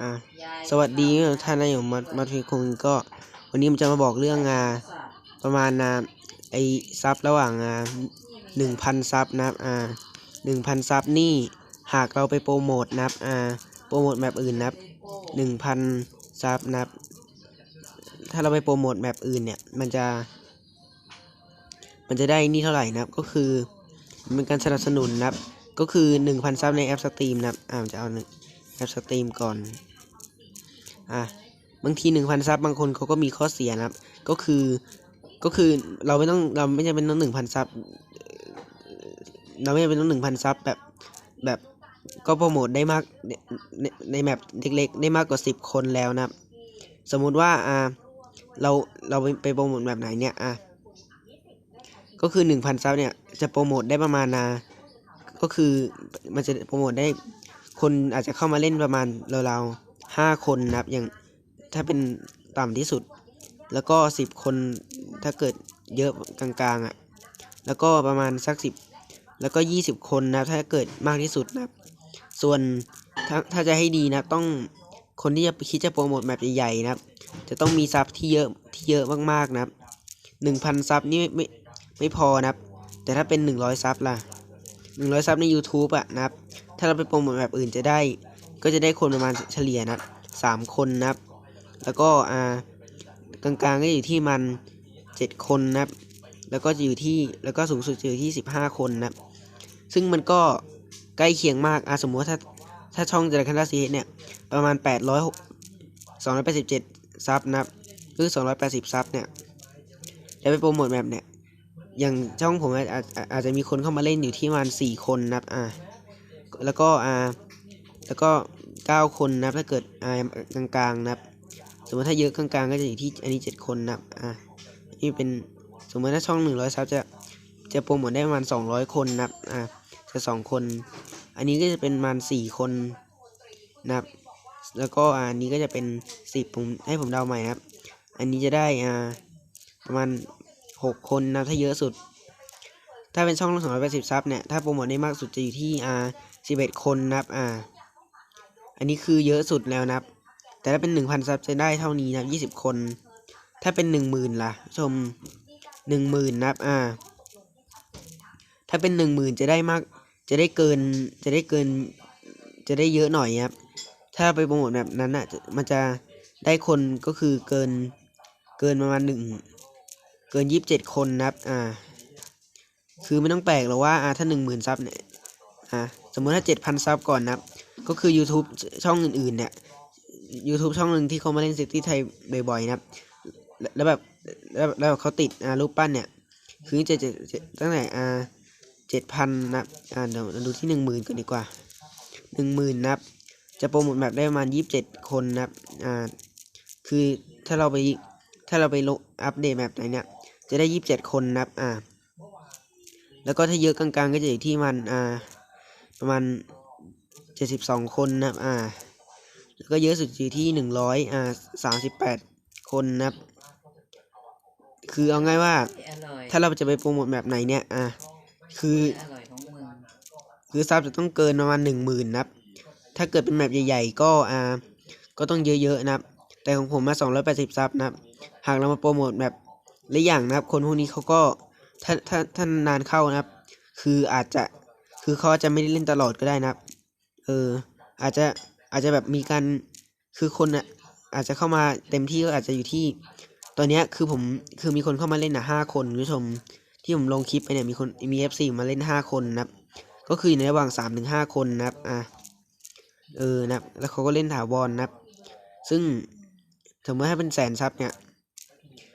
อ่าสวัสดีท่านนายผมมามาทุกคนก็ วันนี้ผมจะมาบอกเรื่องงาประมาณนาไอซับระหว่างงาหนึ่งพันซับนะครับอ่าหนึ่งพันซับนี่หากเราไปโปรโมทนะครับอ่าโปรโมทแบบอื่นนะครับหนึ่งพันซับนะครับ ถ้าเราไปโปรโมทแบบอื่นเนี่ยมันจะ มันจะได้นี่เท่าไหร่นะครับก็คือมันเป็นการสนับสนุนนะครับก็คือหนึ่งพันซับในแอปสตรีมนะครับอ่าผมจะเอา หนึ่งแอปสตรีมก่อน อะ บางทีหนึ่งพันซับบางคนเขาก็มีข้อเสียนะครับ ก็คือ ก็คือเราไม่ต้องเราไม่จำเป็นต้องหนึ่งพันซับ เราไม่จำเป็นต้องหนึ่งพันซับแบบแบบก็โปรโมทได้มากในในในแมปเล็กๆ ได้มากกว่าสิบคนแล้วนะครับ สมมุติว่าอ่าเราเราไปไปโปรโมทแบบไหนเนี่ยอะก็คือหนึ่งพันซับเนี่ยจะโปรโมทได้ประมาณนา ก็คือมันจะโปรโมทได้ คนอาจจะเข้ามาเล่นประมาณราวๆห้าคนนะครับอย่างถ้าเป็นต่ำที่สุด แล้วก็สิบคนถ้าเกิดเยอะกลางๆอะแล้วก็ประมาณสักสิบแล้วก็ยี่สิบคนนะครับถ้าเกิดมากที่สุดนะครับ ส่วนถ้าถ้าจะให้ดีนะต้องคนที่จะคิดจะโปรโมทแบบใหญ่ๆนะครับ จะต้องมีซับที่เยอะที่เยอะมากๆนะครับหนึ่งพันซับนี่ไม่ไม่ไม่พอนะครับ แต่ถ้าเป็นหนึ่งร้อยซับล่ะหนึ่งร้อยซับใน YouTube อะนะครับ ถ้าเราไปโปรโมทแบบอื่นจะได้ ก็จะได้คนประมาณเฉลี่ยนะครับสามคนนะครับ แล้วก็อ่ากลางๆก็อยู่ที่มันเจ็ดคนนะครับ แล้วก็จะอยู่ที่แล้วก็สูงสุดจะอยู่ที่สิบห้าคนนะครับ ซึ่งมันก็ใกล้เคียงมากอะสมมติว่าถ้าถ้าช่องเจริญคันดาซีเนี่ยประมาณแปดร้อยสองร้อยแปดสิบเจ็ดซับนะครับหรือสองร้อยแปดสิบซับเนี่ยจะไปโปรโมทแบบเนี่ยอย่างช่องผมอาจอาจอาจจะมีคนเข้ามาเล่นอยู่ที่ประมาณสี่คนนะครับอ่า แล้วก็อ่าแล้วก็เก้าคนนะครับถ้าเกิดอ่ากลางๆนะครับ สมมติถ้าเยอะกลางๆก็จะอยู่ที่อันนี้เจ็ดคนนะครับอ่านี่เป็นสมมติถ้าช่องหนึ่งร้อยซับจะจะโปรโมทได้ประมาณสองร้อยคนนะครับอ่าจะสองคน อันนี้ก็จะเป็นประมาณสี่คนนะครับ แล้วก็อันนี้ก็จะเป็นสิบผมให้ผมเดาใหม่นะครับ อันนี้จะได้อ่าประมาณหกคนนะถ้าเยอะสุด ถ้าเป็นช่องสองร้อยแปดสิบซับเนี่ย ถ้าโปรโมทได้มากสุดจะอยู่ที่อ่าสิบเอ็ดคนนะครับ อ่า อันนี้คือเยอะสุดแล้วนะครับ แต่ถ้าเป็นหนึ่งพันซับจะได้เท่านี้นะครับยี่สิบคน ถ้าเป็นหนึ่งหมื่นล่ะ ชมหนึ่งหมื่นนะครับ อ่า ถ้าเป็นหนึ่งหมื่นจะได้มาก จะได้เกิน จะได้เกิน จะได้เยอะหน่อยครับ ถ้าไปโปรโมทแบบนั้นอะจะมันจะได้คนก็คือเกิน เกินประมาณหนึ่ง เกินยี่สิบเจ็ดคนนะครับ อ่า คือไม่ต้องแปลกหรอกว่าอ่าถ้าหนึ่งหมื่นซับเนี่ยอ่าสมมติถ้าเจ็ดพันซับก่อนนะครับ ก็คือ YouTube ช่องอื่นๆ เนี่ย YouTube ช่องหนึ่งที่เขามาเล่นซิตี้ไทยบ่อยๆ นะครับ แล้วแบบแล้วแล้วเขาติดอ่ารูปปั้นเนี่ย คือจะจะตั้งแต่อ่าเจ็ดพันนะอ่าเดี๋ยวเราดูที่หนึ่งหมื่นก่อนดีกว่าหนึ่งหมื่นนะครับ จะโปรโมทแบบได้ประมาณยี่สิบเจ็ดคนนะครับอ่าคือถ้าเราไปถ้าเราไปลงอัปเดตแบบไหนเนี่ย จะได้ยี่สิบเจ็ดคนนะครับอ่า แล้วก็ถ้าเยอะกลางๆ ก็จะอยู่ที่มันอ่าประมาณเจ็ดสิบสองคนนะครับอ่า แล้วก็เยอะสุดอยู่ที่หนึ่งร้อยอ่าสามสิบแปดคนนะครับ คือเอาง่ายว่าอร่อยถ้าเราจะไปโปรโมทแบบไหนเนี่ยอ่าคืออร่อยของมึงคือซับจะต้องเกินประมาณหนึ่งหมื่นนะครับ ถ้าเกิดเป็นแมปใหญ่ ๆ ก็อ่า ก็ต้องเยอะๆนะครับ แต่ของผมมาสองร้อยแปดสิบซับนะครับ หากเรามาโปรโมทแบบและอย่างนะครับ คนพวกนี้เขาก็ ถ้าถ้าถ้านานเข้านะครับ คืออาจจะคือเขาจะไม่ได้เล่นตลอดก็ได้นะครับ เออ อาจจะอาจจะแบบมีการคือคนอะอาจจะเข้ามาเต็มที่ก็อาจจะอยู่ที่ ตอนเนี้ยคือผมคือมีคนเข้ามาเล่นอะห้าคนคุณผู้ชม ที่ผมลงคลิปไปเนี่ยมีคนมีเอฟซีมาเล่นห้าคนนะครับ ก็คืออยู่ในระหว่างสามถึงห้าคนนะครับอะเออนะครับ แล้วเขาก็เล่นถาวรนะครับ ซึ่งสมมติถ้เป็นแสนซับเนี่ย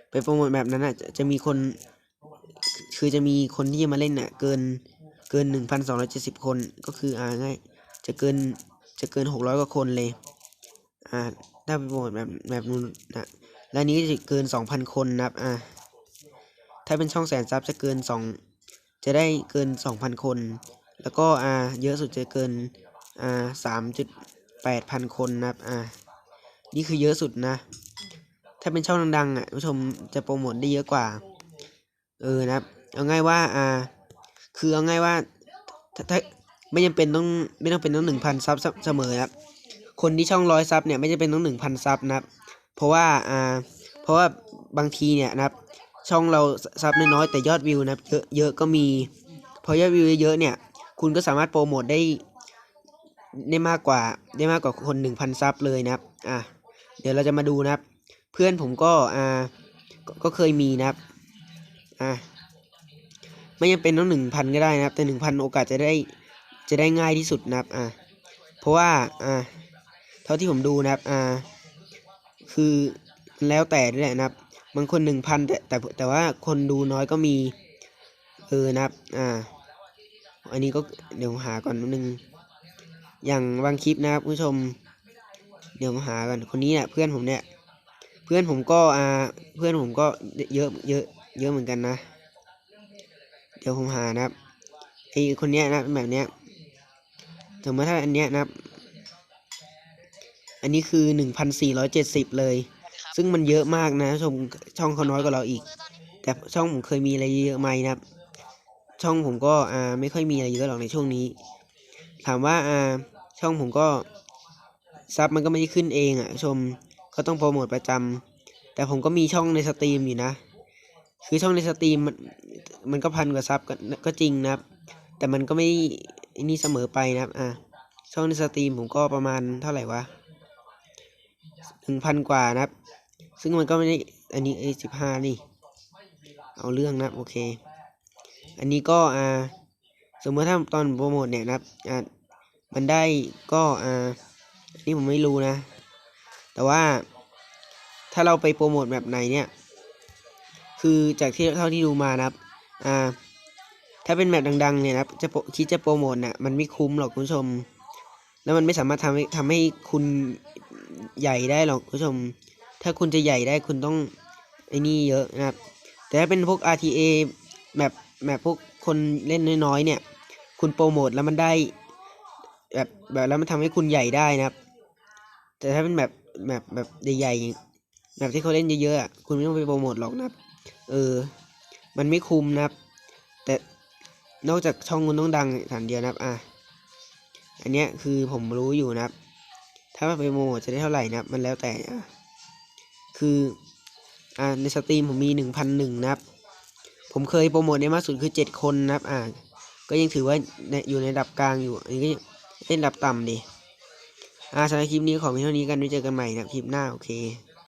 ไปโปรโมทแบบนั้นอะจะจะมีคน คือจะมีคนที่จะมาเล่นเนี่ยเกินเกินหนึ่งพันสองร้อยเจ็ดสิบคนก็คืออ่าง่ายจะเกินจะเกินหกร้อยกว่าคนเลยอ่าถ้าไปโปรโมทแบบแบบนู้นนะและนี้จะเกินสองพันคนนะครับอ่าถ้าเป็นช่องแสนซับจะเกินสองจะได้เกินสองพันคน แล้วก็อ่าเยอะสุดจะเกินอ่าสามจุดแปดพันคนนะครับอ่านี่คือเยอะสุดนะ ถ้าเป็นช่องดังๆอะผู้ชมจะโปรโมทได้เยอะกว่า เออนะครับ เอาง่ายว่าอ่า คือเอาง่ายว่าถ้าถ้าไม่จำเป็นต้องไม่ต้องเป็นต้องหนึ่งพันซับเสมอครับคนที่ช่องร้อยซับเนี่ยไม่จะเป็นต้องหนึ่งพันซับนะครับ เพราะว่าอ่าเพราะว่าบางทีเนี่ยนะครับ ช่องเราซับน้อยแต่ยอดวิวนะครับเยอะเยอะก็มี พอยอดวิวเยอะเนี่ย คุณก็สามารถโปรโมทได้ได้มากกว่าได้มากกว่าคนหนึ่งพันซับเลยนะครับอะเดี๋ยวเราจะมาดูนะครับ เพื่อนผมก็อ่าก็เคยมีนะครับอะ ไม่จำเป็นต้องหนึ่งพันก็ได้นะครับ แต่หนึ่งพันโอกาสจะได้จะได้ง่ายที่สุดนะครับอะเพราะว่าอ่าเท่าที่ผมดูนะครับอ่าคือแล้วแต่ด้วยแหละนะครับบางคนหนึ่งพันแต่แต่แต่ว่าคนดูน้อยก็มีเออนะครับอ่าอันนี้ก็เดี๋ยวหาก่อนนิดนึงอย่างบางคลิปนะครับผู้ชม เดี๋ยวหาก่อนคนนี้เนี่ยเพื่อนผมเนี่ย เพื่อนผมก็อ่าเพื่อนผมก็เยอะเยอะเยอะเหมือนกันนะ เดี๋ยวผมหานะครับไอคนเนี้ยนะแบบเนี้ยสมมติถ้าอันเนี้ยนะครับ อันนี้คือหนึ่งพันสี่ร้อยเจ็ดสิบเลย ซึ่งมันเยอะมากนะชมช่องเขาน้อยกว่าเราอีก แต่ช่องผมเคยมีอะไรเยอะไหมนะครับ ช่องผมก็อ่าไม่ค่อยมีอะไรเยอะหรอกในช่วงนี้ ถามว่าอ่าช่องผมก็ซับมันก็ไม่ได้ขึ้นเองอะชมก็ต้องโปรโมทประจำแต่ผมก็มีช่องในสตรีมอยู่นะ คือช่องในสตรีมมันมันก็พันกว่าซับก็ก็จริงนะครับ แต่มันก็ไม่นี่เสมอไปนะครับ อ่าช่องในสตรีมผมก็ประมาณเท่าไหร่วะหนึ่งพันกว่านะครับ ซึ่งมันก็ไม่ได้อันนี้ไอ้สิบห้านี่ เอาเรื่องนะโอเค อันนี้ก็อ่าสมมติถ้าตอนโปรโมทเนี่ยนะครับอ่ามันได้ก็อ่าอันนี้ผมไม่รู้นะ แต่ว่าถ้าเราไปโปรโมทแบบไหนเนี่ย คือจากที่เท่าที่ดูมานะครับ อ่า ถ้าเป็นแบบดัง ๆ เนี่ยนะครับ จะคิดจะโปรโมทนี่ยมันไม่คุ้มหรอกคุณผู้ชม แล้วมันไม่สามารถทำให้ทำให้คุณใหญ่ได้หรอกคุณผู้ชม ถ้าคุณจะใหญ่ได้คุณต้องไอ้นี่เยอะนะครับ แต่ถ้าเป็นพวก RTA แบบแบบพวกคนเล่นน้อยๆเนี่ย คุณโปรโมทแล้วมันได้แบบแบบแล้วมันทำให้คุณใหญ่ได้นะครับ แต่ถ้าเป็นแบบแบบแบบใหญ่ๆแบบที่เขาเล่นเยอะๆอะคุณไม่ต้องไปโปรโมทหรอกนะครับ เออ มันไม่คุ้มนะครับ แต่นอกจากช่องคุณต้องดังฐานเดียวนะครับ อะ อันเนี้ยคือผมรู้อยู่นะครับ ถ้าไปโปรโมทจะได้เท่าไหร่นะครับ มันแล้วแต่อะคืออ่าในสตรีมผมมีหนึ่งพันหนึ่งนะครับ ผมเคยโปรโมทได้มากสุดคือเจ็ดคนนะครับ อ่า ก็ยังถือว่าในอยู่ในระดับกลางอยู่ อันนี้ก็ยังเล่นระดับต่ำดิอ่าสำหรับคลิปนี้ขอเพียงเท่านี้กันไว้เจอกันใหม่นะคลิปหน้า โอเค